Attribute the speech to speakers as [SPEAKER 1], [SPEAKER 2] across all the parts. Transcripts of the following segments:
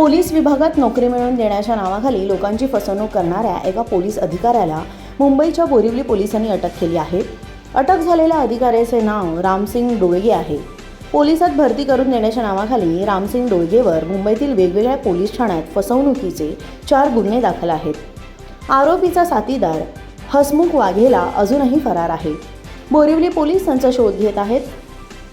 [SPEAKER 1] Police विभागात नोकरी मिळवून देण्याच्या नावाखाली लोकांची फसवणूक करणाऱ्या एका पोलीस अधिकाऱ्याला मुंबईच्या बोरिवली पोलिसांनी अटक केली आहे. अटक झालेल्या अधिकाऱ्याचे नाव रामसिंग डोळगे आहे. पोलिसात भरती करून देण्याच्या नावाखाली रामसिंग डोळगेवर मुंबईतील वेगवेगळ्या पोलीस ठाण्यात फसवणुकीचे चार गुन्हे दाखल आहेत. आरोपीचा साथीदार हसमुख वाघेला अजूनही फरार आहे. बोरिवली पोलीस त्यांचा शोध घेत आहेत.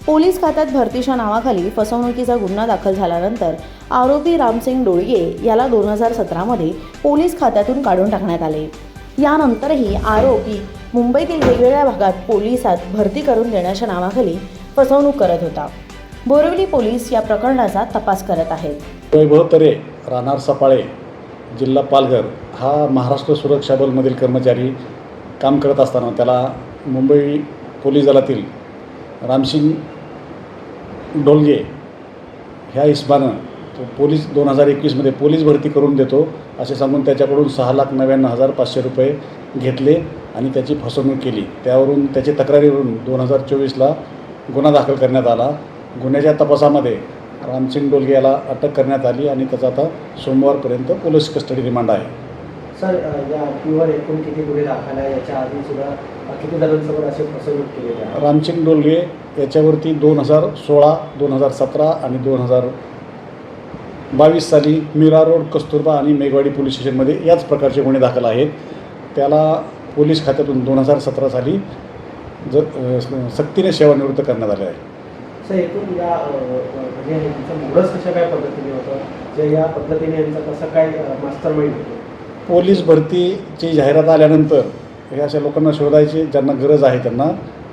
[SPEAKER 1] पोलीस खात्यात भरतीच्या नावाखाली फसवणुकीचा गुन्हा दाखल झाल्यानंतर आरोपी रामसिंग डोळगे याला दोन हजार सतरामध्ये पोलीस खात्यातून काढून टाकण्यात आले. यानंतरही आरोपी मुंबईतील वेगवेगळ्या भागात पोलिसात भरती करून देण्याच्या नावाखाली फसवणूक करत होता. बोरिवली पोलीस या प्रकरणाचा तपास करत आहेत.
[SPEAKER 2] वैभव तरे राहणार सपाळे जिल्हा पालघर. हा महाराष्ट्र सुरक्षा बलमधील कर्मचारी काम करत असताना त्याला मुंबई पोलीस दलातील रामसिंग डोलगे ह्या इस्मानं तो पोलीस दोन हजार एकवीसमध्ये पोलीस भरती करून देतो असे सांगून त्याच्याकडून सहा लाख नव्याण्णव हजार पाचशे रुपये घेतले आणि त्याची फसवणूक केली. त्यावरून त्याची तक्रारीवरून दोन हजार चोवीसला गुन्हा दाखल करण्यात आला. गुन्ह्याच्या तपासामध्ये रामसिंग डोलगे याला अटक करण्यात आली आणि त्याचा आता सोमवारपर्यंत पोलीस कस्टडी रिमांड आहे.
[SPEAKER 3] सर या आरोपीवर एकूण किती गुन्हे दाखल आहे? याच्या आधी सुद्धा किती जणांसोबत असे फसवणूक केलेली आहे?
[SPEAKER 2] रामसिंग डोलगे याच्यावरती दोन हजार सोळा दोन हजार सतरा आणि दोन हजार बावीस साली मीरा रोड कस्तुरबा आणि मेघवाडी पोलीस स्टेशनमध्ये याच प्रकारचे गुन्हे दाखल आहेत. त्याला पोलीस खात्यातून दोन हजार सतरा साली ज सक्तीने सेवानिवृत्त करण्यात आले आहे.
[SPEAKER 3] सर एकूण या म्हणजे कशा काय पद्धतीने होतं? जे या पद्धतीने यांचं कसं काय मास्टर माइंड होतं?
[SPEAKER 2] पोलीस भरतीची जाहिरात आल्यानंतर हे अशा लोकांना शोधायचे ज्यांना गरज आहे त्यांना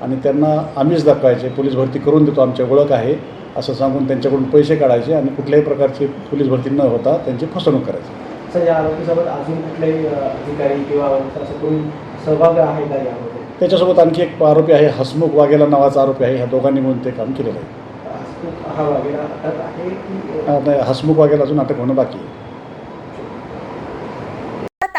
[SPEAKER 2] आणि त्यांना आम्हीच दाखवायचे पोलीस भरती करून देतो आमची ओळख आहे असं सांगून त्यांच्याकडून पैसे काढायचे आणि कुठल्याही प्रकारची पोलीस भरती न होता त्यांची फसवणूक करायची.
[SPEAKER 3] सर या आरोपीसोबत अजून कुठलेही अधिकारी किंवा सहभाग आहे का यामध्ये?
[SPEAKER 2] त्याच्यासोबत आणखी एक आरोपी आहे हसमुख वाघेला नावाचा आरोपी आहे ह्या दोघांनी मिळून ते काम केलेलं आहे. हसमुख वाघेला अजून अटक होणं बाकी आहे.